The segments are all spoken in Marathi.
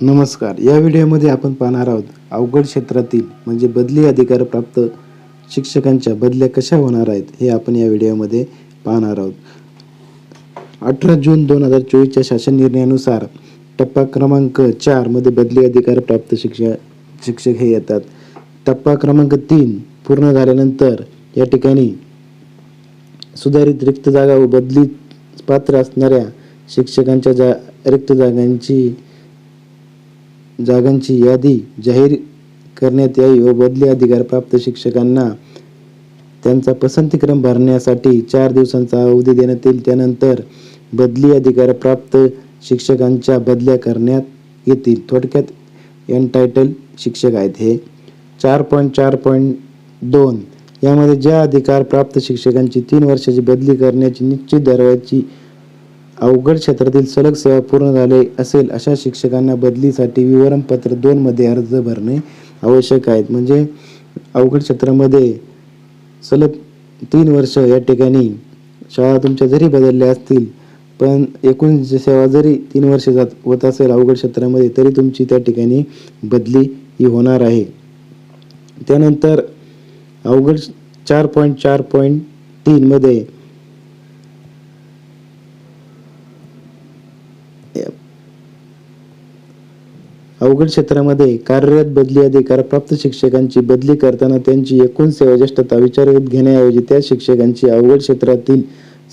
नमस्कार. या व्हिडिओमध्ये आपण पाहणार आहोत अवघड क्षेत्रातील म्हणजे बदली अधिकार प्राप्त शिक्षकांच्या बदल्या कशा होणार आहेत हे आपण या व्हिडिओमध्ये पाहणार आहोत. अठरा जून दोन हजार चोवीसच्या शासन निर्णयानुसार टप्पा क्रमांक चारमध्ये बदली अधिकार प्राप्त शिक्षक शिक्षक हे येतात. टप्पा क्रमांक तीन पूर्ण झाल्यानंतर या ठिकाणी सुधारित रिक्त जागा व बदली पात्र असणाऱ्या शिक्षकांच्या जा रिक्त जागांची जागांची यादी जाहीर करण्यात यावी व बदली अधिकारप्राप्त शिक्षकांना त्यांचा पसंतीक्रम भरण्यासाठी चार दिवसांचा अवधी देण्यात येईल. त्यानंतर बदली अधिकार प्राप्त शिक्षकांच्या बदल्या करण्यात येतील. थोडक्यात एनटायटल शिक्षक आहेत हे. चार पॉईंट चार पॉईंट दोन. यामध्ये ज्या अधिकार प्राप्त शिक्षकांची तीन वर्षाची बदली करण्याची निश्चित दरवाची अवघड क्षेत्रातील सलग सेवा पूर्ण झाले असेल अशा शिक्षकांना बदलीसाठी विवरणपत्र दोनमध्ये अर्ज भरणे आवश्यक आहेत. म्हणजे अवघड क्षेत्रामध्ये सलग तीन वर्ष या ठिकाणी शाळा तुमच्या जरी बदलल्या असतील पण एकूण सेवा जरी तीन वर्ष जात होत असेल अवघड क्षेत्रामध्ये तरी तुमची त्या ठिकाणी बदली ही होणार आहे. त्यानंतर अवघड चार पॉईंट चार पॉईंट तीनमध्ये अवघड क्षेत्रामध्ये कार्यरत बदली अधिकार प्राप्त शिक्षकांची बदली करताना त्यांची एकूण सेवा ज्येष्ठता विचारात घेण्याऐवजी त्या शिक्षकांची अवघड क्षेत्रातील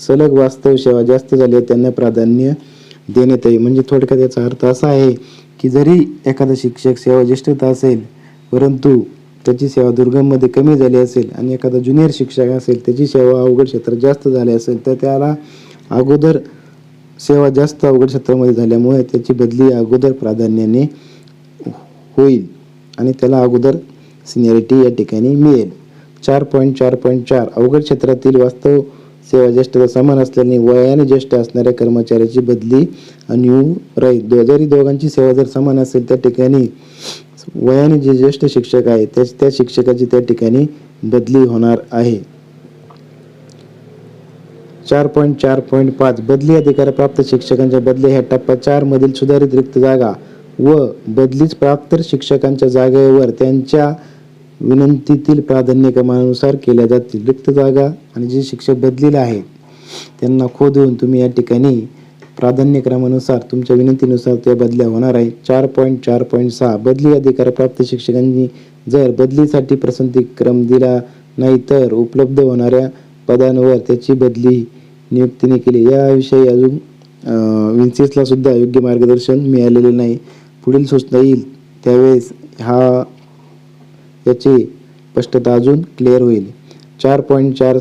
सलग वास्तव सेवा जास्त झाली आहे त्यांना प्राधान्य देण्यात येईल. म्हणजे थोडक्यात याचा अर्थ असा आहे की जरी एखादा शिक्षक सेवा ज्येष्ठता असेल परंतु त्याची सेवा दुर्गममध्ये कमी झाली असेल आणि एखादा ज्युनियर शिक्षक असेल त्याची सेवा अवघड क्षेत्रात जास्त झाली असेल तर त्याला अगोदर सेवा जास्त अवघड क्षेत्रामध्ये झाल्यामुळे त्याची बदली अगोदर प्राधान्याने होईल आणि त्याला अगोदर सिनियरिटी या ठिकाणी मिळेल. चार पॉईंट चार पॉईंट चार. अवघड क्षेत्रातील वास्तव सेवा ज्येष्ठता समान असल्याने वयाने ज्येष्ठ असणाऱ्या कर्मचाऱ्याची बदली अन्यू राहील. जरी दोघांची सेवा जर समान असेल त्या ठिकाणी वयाने जे ज्येष्ठ शिक्षक आहे त्या त्या शिक्षकाची त्या ठिकाणी बदली होणार आहे. चार पॉईंट चार पॉईंट पाच. बदली अधिकार प्राप्त शिक्षकांच्या बदल्या ह्या टप्पा चार मधील सुधारित रिक्त जागा. व बदलीच प्राप्त शिक्षकांच्या जागेवर त्यांच्या विनंतीतील प्राधान्यक्रमानुसार केल्या जातील. रिक्त जागा आणि जे शिक्षक बदलीला आहेत त्यांना खोदून तुम्ही या ठिकाणी प्राधान्यक्रमानुसार तुमच्या विनंतीनुसार त्या बदल्या होणार आहेत. चार पॉईंट चार पॉईंट सहा. बदली अधिकार प्राप्त शिक्षकांनी जर बदलीसाठी पसंतीक्रम दिला नाही तर उपलब्ध होणाऱ्या पदांवर त्याची बदली नियुक्तीने केली. याविषयी अजून विन्सेसला सुद्धा योग्य मार्गदर्शन मिळालेले नाही. पुढील सूचना येईल त्यावेळेस हा याची स्पष्टता अजून क्लिअर होईल. चार पॉईंट चार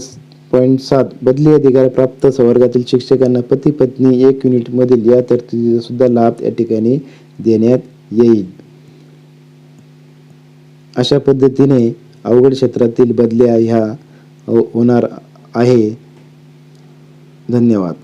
पॉईंट सात बदली अधिकार प्राप्त संवर्गातील शिक्षकांना पती पत्नी एक युनिटमधील या तरतुदीचा सुद्धा लाभ या ठिकाणी देण्यात येईल. अशा पद्धतीने अवघड क्षेत्रातील बदल्या ह्या हो-, होणार आहे. धन्यवाद.